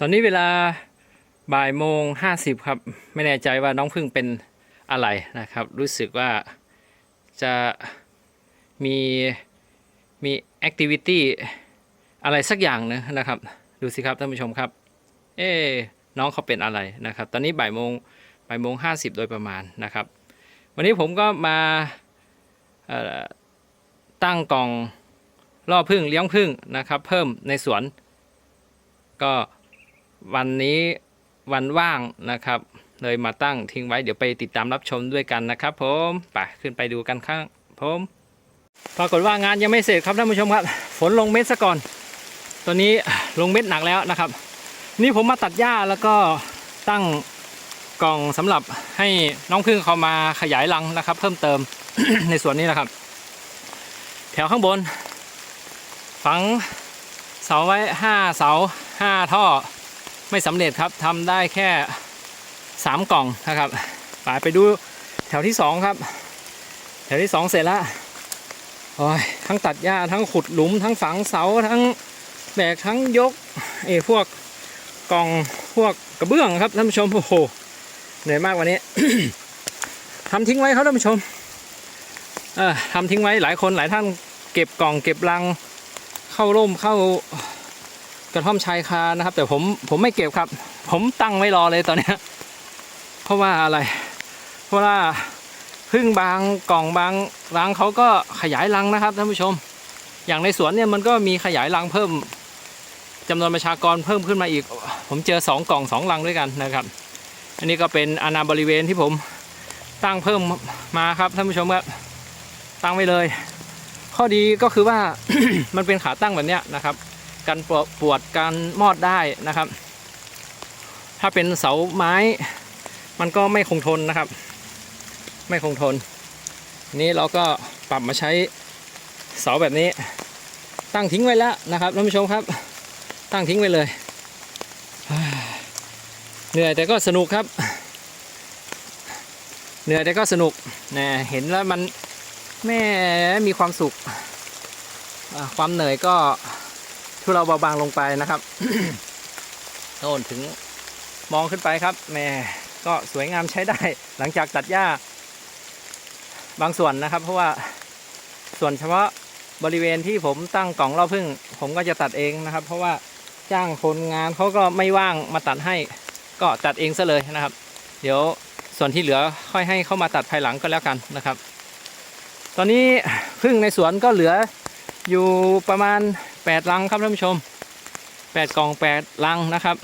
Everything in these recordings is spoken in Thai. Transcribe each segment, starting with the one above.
ตอนนี้เวลาบ่ายโมงห้าสิบครับ ไม่แน่ใจว่าน้องพึ่งเป็นอะไรนะครับ รู้สึกว่าจะมีมีแอคทิวิตี้อะไรสักอย่างนะนะครับ ดูสิครับท่านผู้ชมครับ เอ๊น้องเขาเป็นอะไรนะครับ ตอนนี้บ่ายโมงบ่ายโมงห้าสิบโดยประมาณนะครับ วันนี้ผมก็มาตั้งกล่องล่อพึ่งเลี้ยงพึ่งนะครับ เพิ่มในสวนก็ วันนี้วันว่างนะครับ เลยมาตั้งทิ้งไว้เดี๋ยวไปติดตามรับชมด้วยกันนะครับ ผมไปขึ้นไปดูกันข้างผมปรากฏว่างานยังไม่เสร็จครับท่านผู้ชมครับ ฝนลงเม็ดซะก่อนตัวนี้ลงเม็ดหนักแล้วนะครับ นี่ผมมาตัดหญ้าแล้วก็ตั้งกล่องสำหรับให้น้องพึ่งเขามาขยายรังนะครับ เพิ่มเติมในส่วนนี้นะครับ แถวข้างบน ฝังเสาไว้ห้าเสาห้าท่อ ไม่สำเร็จครับทำได้แค่สามกล่องนะครับไปไปดูแถวที่สองครับ แถวที่สองเสร็จแล้วโอ้ยทั้งตัดหญ้าทั้งขุดหลุม ทั้งฝังเสาทั้งแบกทั้งยกเออพวกกล่องพวกกระเบื้องครับท่านผู้ชมโอ้โหเหนื่อยมากวันนี้ทำทิ้งไว้ครับท่านผู้ชมเออทำทิ้งไว้หลายคนหลายท่านเก็บกล่องเก็บรังเข้าร่มเข้า กระท่อมชายคานะครับ แต่ผมผมไม่เก็บครับ ผมตั้งไว้รอเลยตอนนี้เพราะว่าอะไร เพราะว่าพึ่งบางกล่องบางรังเขาก็ขยายรังนะครับท่านผู้ชม อย่างในสวนเนี่ยมันก็มีขยายรังเพิ่มจำนวนประชากรเพิ่มขึ้นมาอีก ผมเจอสองกล่องสองรังด้วยกันนะครับ อันนี้ก็เป็นอาณาบริเวณที่ผมตั้งเพิ่มมาครับท่านผู้ชมครับตั้งไว้เลย ข้อดีก็คือว่ามันเป็นขาตั้งแบบเนี้ยนะครับ กันปวดปวดการมอดได้นะครับ ถ้าเป็นเสาไม้ มันก็ไม่คงทนนะครับ ไม่คงทน นี่เราก็ปรับมาใช้เสาแบบนี้ ตั้งทิ้งไว้แล้วนะครับท่านผู้ชมครับ ตั้งทิ้งไว้เลย เหนื่อยแต่ก็สนุกครับ เหนื่อยแต่ก็สนุกนะเห็นแล้วมันแม่มีความสุข ความเหนื่อยก็ ทุเราเบาบางลงไปนะครับโน่นถึงมองขึ้นไปครับแม่ก็สวยงามใช้ได้ หลังจากตัดหญ้า บางส่วนนะครับ เพราะว่าส่วนเฉพาะบริเวณที่ผมตั้งกล่องเล่าพึ่ง ผมก็จะตัดเองนะครับ เพราะว่าจ้างคนงานเขาก็ไม่ว่างมาตัดให้ ก็ตัดเองซะเลยนะครับ เดี๋ยวส่วนที่เหลือค่อยให้เข้ามาตัดภายหลังก็แล้วกันนะครับ ตอนนี้พึ่งในสวนก็เหลืออยู่ประมาณ 8ลังครับท่านผู้ชม8กล่อง8ลังนะครับ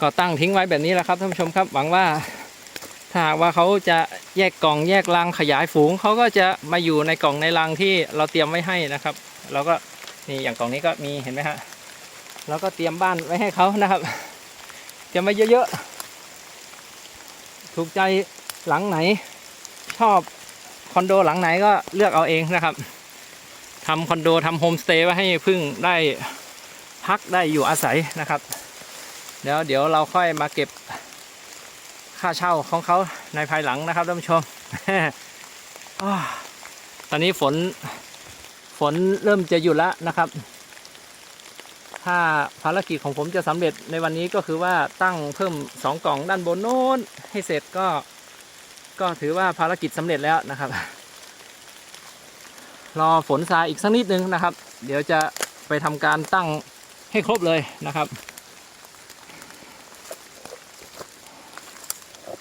ก็ตั้งทิ้งไว้แบบนี้แหละครับท่านผู้ชมครับ หวังว่าถ้าหากว่าเขาจะแยกกล่องแยกลังขยายฝูงเขาก็จะมาอยู่ในกล่องในลังที่เราเตรียมไว้ให้นะครับ เราก็นี่อย่างกล่องนี้ก็มีเห็นไหมฮะเราก็เตรียมบ้านไว้ให้เขานะครับเตรียมไว้เยอะๆถูกใจหลังไหน ชอบคอนโดหลังไหนก็เลือกเอาเองนะครับ ทำคอนโดทำโฮมสเตย์ไว้ให้พึ่งได้พักได้อยู่อาศัยนะครับ เดี๋ยวเดี๋ยวเราค่อยมาเก็บค่าเช่าของเขาในภายหลังนะครับท่านผู้ชม ตอนนี้ฝนฝนเริ่มจะหยุดแล้วนะครับ ถ้าภารกิจของผมจะสำเร็จในวันนี้ก็คือว่าตั้งเพิ่มสองกล่องด้านบนโน้นให้เสร็จก็ ก็ถือว่าภารกิจสำเร็จแล้วนะครับ รอฝนซาอีกสักนิดนึงนะครับ เดี๋ยวจะไปทำการตั้งให้ครบเลยนะครับ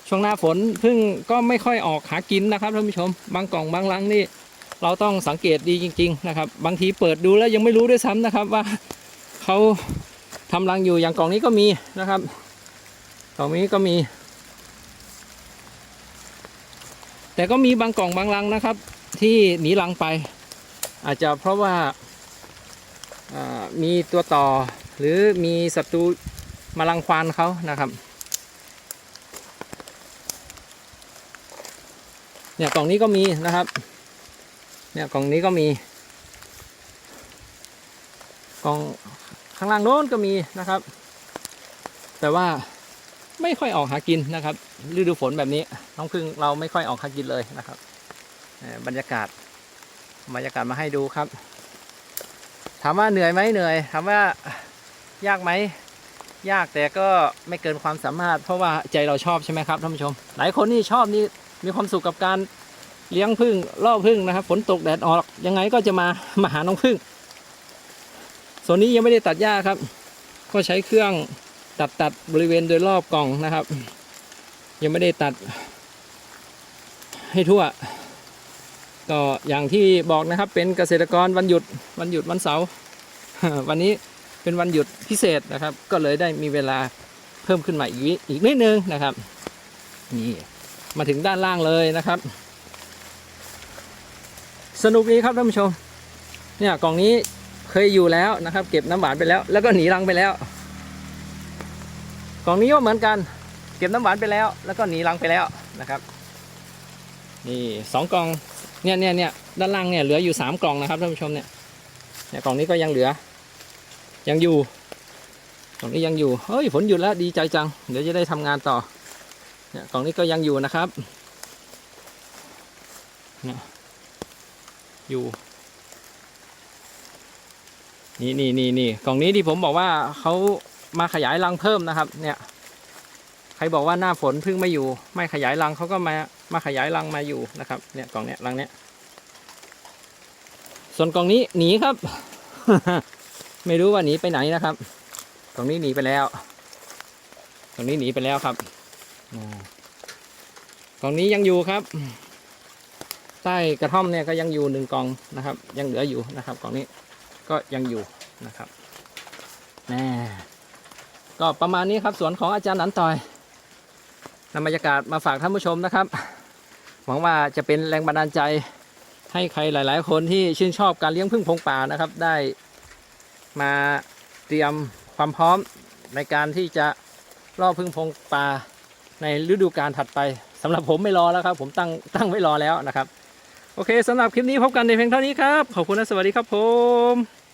ช่วงหน้าฝนพึ่งก็ไม่ค่อยออกหากินนะครับท่านผู้ชม บางกล่องบางลังนี่เราต้องสังเกตดีจริง ๆ นะครับ บางทีเปิดดูแล้วยังไม่รู้ด้วยซ้ำนะครับว่าเขาทำรังอยู่อย่างกล่องนี้ก็มีนะครับกล่องนี้ก็มี แต่ก็มีบางกล่องบางรังนะครับ ที่หนีรังไป อาจจะเพราะว่ามีตัวต่อ หรือมีศัตรูมารังควานเขานะครับเนี่ยกล่องนี้ก็มีนะครับ เนี่ยกล่องนี้ก็มี กล่องข้างล่างโน้นก็มีนะครับ แต่ว่าไม่ค่อยออกหากินนะครับ ฤดูฝนแบบนี้น้องพึ่งเราไม่ค่อยออกหากินเลยนะครับบรรยากาศ บรรยากาศมาให้ดูครับ ถามว่าเหนื่อยไหมเหนื่อย ถามว่ายากไหม ยากแต่ก็ไม่เกินความสามารถ เพราะว่าใจเราชอบใช่ไหมครับท่านผู้ชม หลายคนนี่ชอบนี่มีความสุขกับการเลี้ยงพึ่งล่อพึ่งนะครับ ฝนตกแดดออกยังไงก็จะมามาหาน้องพึ่งส่วนนี้ยังไม่ได้ตัดหญ้าครับ ก็ใช้เครื่องตัดตัดบริเวณโดยรอบกล่องนะครับ ยังไม่ได้ตัดให้ทั่ว ก็อย่างที่บอกนะครับเป็นเกษตรกรวันหยุดวันหยุดวันเสาร์วันนี้เป็นวันหยุดพิเศษนะครับ ก็เลยได้มีเวลาเพิ่มขึ้นมาอีกอีกนิดนึงนะครับนี่มาถึงด้านล่างเลยนะครับ สนุกดีครับท่านผู้ชม เนี่ยกล่องนี้เคยอยู่แล้วนะครับ เก็บน้ำหวานไปแล้ว แล้วก็หนีรังไปแล้ว กล่องนี้ก็เหมือนกัน เก็บน้ำหวานไปแล้ว แล้วก็หนีรังไปแล้วนะครับ นี่สองกล่องเนี่ยเนี่ยเนี่ยด้านล่างเนี่ยเหลืออยู่สามกล่องนะครับท่านผู้ชมเนี่ยเนี่ยกล่องนี้ก็ยังเหลือ ยังอยู่กล่องนี้ยังอยู่เฮ้ยฝนหยุดแล้วดีใจจัง เดี๋ยวจะได้ทำงานต่อเนี่ยกล่องนี้ก็ยังอยู่นะครับเนี่ยอยู่นี่นี่นี่นี่กล่องนี้ที่ผมบอกว่าเขามาขยายรังเพิ่มนะครับ เนี่ย ใครบอกว่าหน้าฝนเพึ่งไม่อยู่ ไม่ขยายรังเขาก็มามาขยายรังมาอยู่นะครับ เนี่ยกล่องเนี้ยรังเนี้ยส่วนกล่องนี้หนีครับ ไม่รู้ว่าหนีไปไหนนะครับตรงนี้หนีไปแล้วตรงนี้หนีไปแล้วครับอ่าตรงนี้ยังอยู่ครับ ใต้กระท่อมเนี่ยก็ยังอยู่หนึ่งกองนะครับ ยังเหลืออยู่นะครับกล่องนี้ก็ยังอยู่นะครับแน่ก็ประมาณนี้ครับสวนของอาจารย์หนันต่อย นำบรรยากาศมาฝากท่านผู้ชมนะครับ หวังว่าจะเป็นแรงบันดาลใจให้ใครหลาย ๆ คนที่ชื่นชอบการเลี้ยงพึ่งพงป่านะครับ ได้มาเตรียมความพร้อมในการที่จะล่อพึ่งพงป่าในฤดูกาลถัดไปสำหรับผมไม่รอแล้วครับ ผมตั้งตั้งไว้รอแล้วนะครับ โอเคสำหรับคลิปนี้พบกันในเพียงเท่านี้ครับ ขอบคุณและสวัสดีครับผม